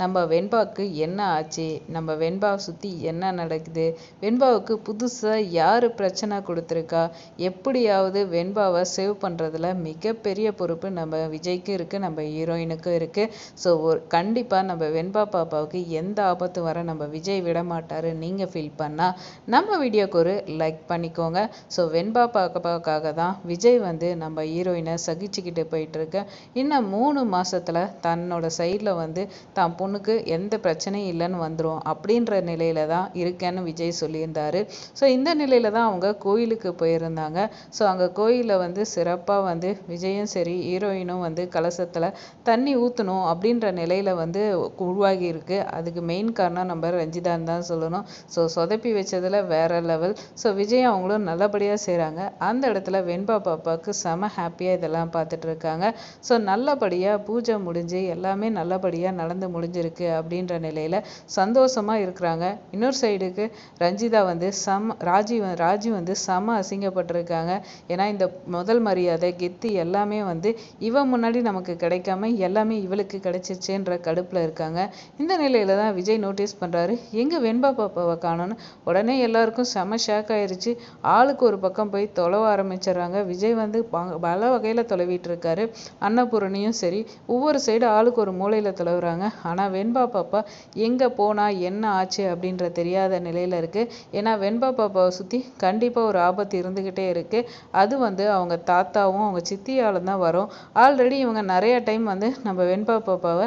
நம்ம வெண்பாவுக்கு என்ன ஆச்சு? நம்ம வெண்பாவை சுற்றி என்ன நடக்குது? வெண்பாவுக்கு புதுசாக யார் பிரச்சனை கொடுத்துருக்கா? எப்படியாவது வெண்பாவை சேவ் பண்ணுறதுல மிகப்பெரிய பொறுப்பு நம்ம விஜய்க்கும் இருக்குது நம்ம ஹீரோயினுக்கும் இருக்குது ஸோ ஒரு கண்டிப்பாக நம்ம வெண்பா பாப்பாவுக்கு எந்த ஆபத்து வர நம்ம விஜய் விட மாட்டார். நீங்கள் ஃபீல் பண்ணால் நம்ம வீடியோக்கு ஒரு லைக் பண்ணிக்கோங்க. ஸோ வெண்பா பாப்பாவுக்காக தான் விஜய் வந்து நம்ம ஹீரோயினை சகிச்சுக்கிட்டு போயிட்டுருக்க இன்னும் மூணு மாதத்தில் தன்னோட சைடில் வந்து தான் பொண்ணுக்கு எந்த பிரச்சனையும் இல்லைன்னு வந்துடும் அப்படின்ற நிலையில தான் இருக்கேன்னு விஜய் சொல்லியிருந்தாரு. ஸோ இந்த நிலையில தான் அவங்க கோயிலுக்கு போயிருந்தாங்க. ஸோ அங்கே கோயிலில் வந்து சிறப்பாக வந்து விஜயும் சரி ஹீரோயினும் வந்து கலசத்தில் தண்ணி ஊற்றணும் அப்படின்ற நிலையில் வந்து உருவாகி இருக்கு. அதுக்கு மெயின் காரணம் நம்ம ரஞ்சிதான் தான் சொல்லணும். ஸோ சொதப்பி வச்சதில் வேற லெவல் ஸோ விஜய் அவங்களும் நல்லபடியாக செய்கிறாங்க அந்த இடத்துல வெண்பா பாப்பாவுக்கு செம ஹாப்பியாக இதெல்லாம் பார்த்துட்டு இருக்காங்க. ஸோ நல்லபடியாக பூஜை முடிஞ்சு எல்லாமே நல்லபடியாக நடந்து முடிஞ்சிருக்கு அப்படின்ற நிலையில் சந்தோஷமாக இருக்கிறாங்க. இன்னொரு சைடுக்கு ரஞ்சிதா வந்து சம் ராஜி வ- ராஜி வந்து செம அசிங்கப்பட்டிருக்காங்க. ஏன்னா இந்த முதல் மரியாதை கெத்து எல்லாமே வந்து இவ முன்னாடி நமக்கு கிடைக்காம எல்லாமே இவளுக்கு கிடைச்சிச்சேன்ற கடுப்பில் இருக்காங்க. இந்த நிலையில தான் விஜய் நோட்டீஸ் பண்ணுறாரு எங்கே வெண்பா பாப்பாவை காணோன்னு உடனே எல்லாருக்கும் செம ஷாக் ஆயிடுச்சு ஆளுக்கு ஒரு பக்கம் போய் தொலைவ ஆரம்பிச்சிடுறாங்க. விஜய் வந்து ப- பல வகையில் தொலைவிட்டு இருக்காரு. அன்னபூரணியும் சரி ஒவ்வொரு சைடு ஆளுக்கு ஒரு மூலையில் தொலைவுறாங்க. ஆனால் வெண்பா பாப்பா எங்கே போனால் என்ன ஆச்சு அப்படின்ற தெரியாத நிலையில் இருக்குது ஏன்னா வெண்பா பாப்பாவை சுற்றி கண்டிப்பாக ஒரு ஆபத்து இருந்துக்கிட்டே இருக்குது அது வந்து அவங்க தாத்தாவும் அவங்க சித்தியால தான் வரும். ஆல்ரெடி இவங்க நிறைய டைம் வந்து நம்ம வெண்பா பாப்பாவை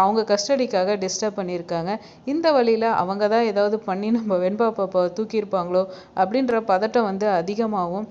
அவங்க கஸ்டடிக்காக டிஸ்டர்ப் பண்ணியிருக்காங்க. இந்த வழியில் அவங்க தான் ஏதாவது பண்ணி நம்ம வெண்பா பாப்பாவை தூக்கியிருப்பாங்களோ அப்படின்ற பதட்டம் வந்து அதிகமாகவும்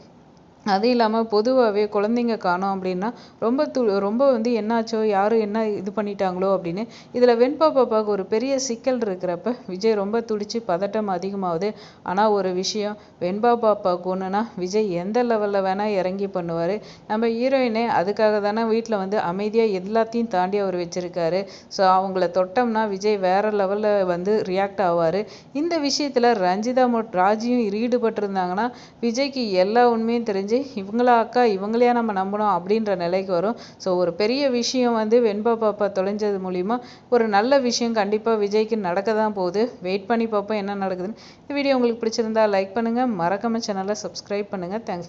அது இல்லாமல் பொதுவாகவே குழந்தைங்க காணோம் அப்படின்னா ரொம்ப து ரொம்ப வந்து என்னாச்சோ யார் என்ன இது பண்ணிட்டாங்களோ அப்படின்னு இதில் வெண்பா பாப்பாவுக்கு ஒரு பெரிய சிக்கல் இருக்கிறப்ப விஜய் ரொம்ப துடிச்சு பதட்டம் அதிகமாகுது. ஆனால் ஒரு விஷயம் வெண்பா பாப்பாவுக்கு ஒன்றுனா விஜய் எந்த லெவலில் வேணால் இறங்கி பண்ணுவார். நம்ம ஹீரோயினே அதுக்காக தானே வீட்டில் வந்து அமைதியாக எல்லாத்தையும் தாண்டி அவர் வச்சுருக்காரு. ஸோ அவங்கள தொட்டோம்னா விஜய் வேறு லெவலில் வந்து ரியாக்ட் ஆவார். இந்த விஷயத்தில் ரஞ்சிதா மட் ராஜியும் ஈடுபட்டிருந்தாங்கன்னா விஜய்க்கு எல்லா உண்மையும் தெரிஞ்சு இவங்களா அக்கா இவங்களையா நம்ம நம்பணும் அப்படின்ற நிலைக்கு வரும். ஸோ ஒரு பெரிய விஷயம் வந்து வெண்பா பாப்பா தொலைஞ்சது மூலிமா ஒரு நல்ல விஷயம் கண்டிப்பாக விஜய்க்கு நடக்க தான் போகுது. வெயிட் பண்ணி பார்ப்போம் என்ன நடக்குதுன்னு. இந்த வீடியோ உங்களுக்கு பிடிச்சிருந்தா லைக் பண்ணுங்கள் மறக்காமல் சேனலை சப்ஸ்கிரைப் பண்ணுங்கள் தேங்க்ஸ்